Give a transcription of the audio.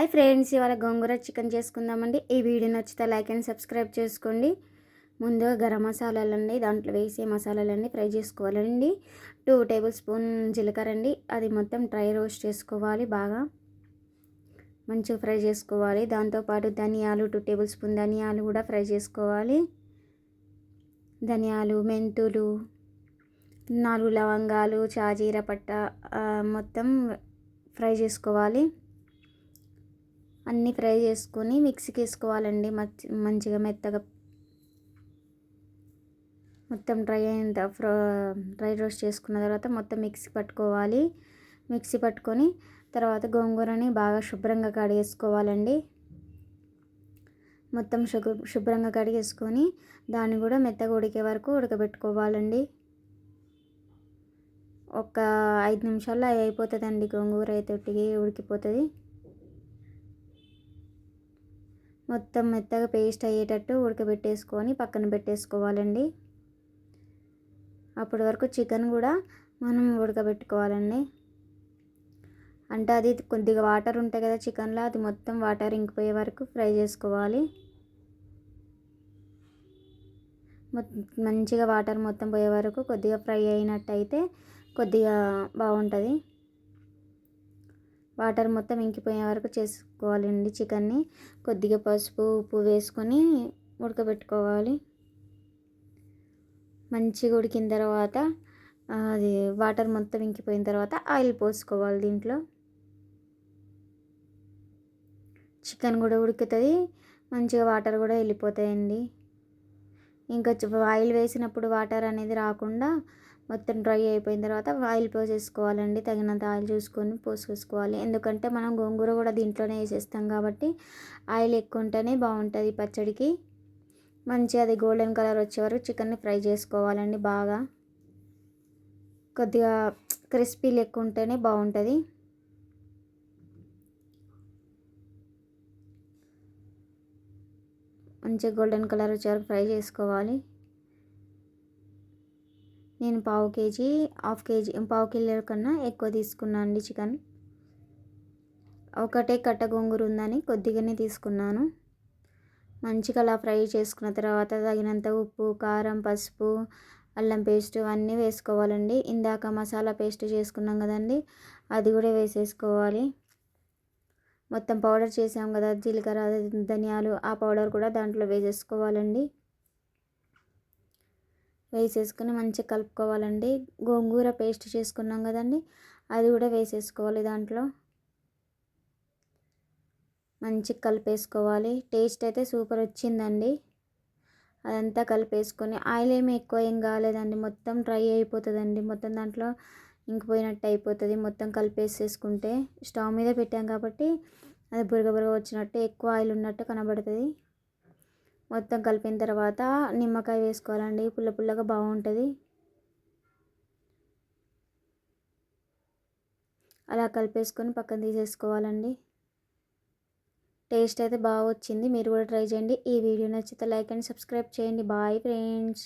Hi friends ఇవాళ గోంగూర chicken చేసుకుందామండి. ఈ వీడియో నచ్చితే లైక్ అండ్ సబ్స్క్రైబ్ చేసుకోండి. ముందుగా గరం మసాలాలు అండి దాంట్లో వేసే మసాలాలు అండి ఫ్రై చేసుకోవాలండి. టూ టేబుల్ స్పూన్ జీలకర్ర అండి. అది మొత్తం డ్రై రోస్ట్ చేసుకోవాలి బాగా. మంచిగా ఫ్రై చేసుకోవాలి. దాంతోపాటు ధనియాలు టూ టేబుల్ స్పూన్ ధనియాలు కూడా ఫ్రై చేసుకోవాలి. ధనియాలు మెంతులు నాలుగు లవంగాలు చాజీర పట్ట మొత్తం ఫ్రై చేసుకోవాలి. అన్నీ ఫ్రై చేసుకొని మిక్సీకి వేసుకోవాలండి. మంచిగా మెత్తగా మొత్తం డ్రై అయిన డ్రై రోస్ట్ చేసుకున్న తర్వాత మొత్తం మిక్సీ పట్టుకోవాలి. మిక్సీ పట్టుకొని తర్వాత గోంగూరని బాగా శుభ్రంగా కడిగేసుకోవాలండి. మొత్తం శుభ్రంగా కడిగేసుకొని దాన్ని కూడా మెత్తగా ఉడికే వరకు ఉడకబెట్టుకోవాలండి. ఒక ఐదు నిమిషాల్లో అయిపోతుందండి గోంగూర అయితే ఉడికిపోతుంది. మొత్తం మెత్తగా పేస్ట్ అయ్యేటట్టు ఉడకబెట్టేసుకొని పక్కన పెట్టేసుకోవాలండి. అప్పటి వరకు చికెన్ కూడా మనం ఉడకబెట్టుకోవాలండి. అంటే అది కొద్దిగా వాటర్ ఉంటాయి కదా చికెన్లో అది మొత్తం వాటర్ ఇంకిపోయే వరకు ఫ్రై చేసుకోవాలి. మంచిగా వాటర్ మొత్తం పోయే వరకు కొద్దిగా ఫ్రై అయినట్టయితే కొద్దిగా బాగుంటుంది. వాటర్ మొత్తం ఇంకిపోయే వరకు చేసుకోవాలండి చికెన్ని. కొద్దిగా పసుపు ఉప్పు వేసుకొని ఉడకబెట్టుకోవాలి. మంచిగా ఉడికిన తర్వాత అది వాటర్ మొత్తం ఇంకిపోయిన తర్వాత ఆయిల్ పోసుకోవాలి దీంట్లో. చికెన్ కూడా ఉడుకుతుంది మంచిగా వాటర్ కూడా వెళ్ళిపోతాయండి. ఇంకా ఆయిల్ వేసినప్పుడు వాటర్ అనేది రాకుండా మొత్తం డ్రై అయిపోయిన తర్వాత ఆయిల్ పోసేసుకోవాలండి తగినంత ఆయిల్ చూసుకొని పోసేసుకోవాలి. ఎందుకంటే మనం గోంగూర కూడా దీంట్లోనే వేసేస్తాం కాబట్టి ఆయిల్ ఎక్కువ ఉంటేనే బాగుంటుంది పచ్చడికి. మంచిగా అది గోల్డెన్ కలర్ వచ్చే వరకు చికెన్ని ఫ్రై చేసుకోవాలండి బాగా. కొద్దిగా క్రిస్పీ లెక్క ఉంటేనే బాగుంటుంది. మంచిగా గోల్డెన్ కలర్ వచ్చే వరకు ఫ్రై చేసుకోవాలి. నేను పావు కేజీ హాఫ్ కేజీ పావు కిలో కన్నా ఎక్కువ తీసుకున్నాను అండి చికెన్. ఒకటే కట్ట గోంగూర ఉందని కొద్దిగానే తీసుకున్నాను. మంచిగా అలా ఫ్రై చేసుకున్న తర్వాత తగినంత ఉప్పు కారం పసుపు అల్లం పేస్ట్ అన్నీ వేసుకోవాలండి. ఇందాక మసాలా పేస్ట్ చేసుకున్నాం కదండి అది కూడా వేసేసుకోవాలి. మొత్తం పౌడర్ చేసాం కదా జీలకర్ర ధనియాలు ఆ పౌడర్ కూడా దాంట్లో వేసేసుకోవాలండి. వేసేసుకుని మంచిగా కలుపుకోవాలండి. గోంగూర పేస్ట్ చేసుకున్నాం కదండి అది కూడా వేసేసుకోవాలి దాంట్లో. మంచిగా కలిపేసుకోవాలి. టేస్ట్ అయితే సూపర్ వచ్చిందండి. అదంతా కలిపేసుకొని ఆయిల్ ఏమి ఎక్కువ ఏం కాలేదండి. మొత్తం డ్రై అయిపోతుందండి. మొత్తం దాంట్లో ఇంకిపోయినట్టు అయిపోతుంది. మొత్తం కలిపేసేసుకుంటే స్టవ్ మీద పెట్టాం కాబట్టి అది బురగ బురగ వచ్చినట్టు ఎక్కువ ఆయిల్ ఉన్నట్టు కనబడుతుంది. మొత్తం కలిపిన తర్వాత నిమ్మకాయ వేసుకోవాలండి. పుల్ల పుల్లగా బాగుంటుంది. అలా కలిపేసుకొని పక్కన తీసేసుకోవాలండి. టేస్ట్ అయితే బాగా వచ్చింది. మీరు కూడా ట్రై చేయండి. ఈ వీడియో నచ్చితే లైక్ అండ్ సబ్స్క్రైబ్ చేయండి. Bye friends.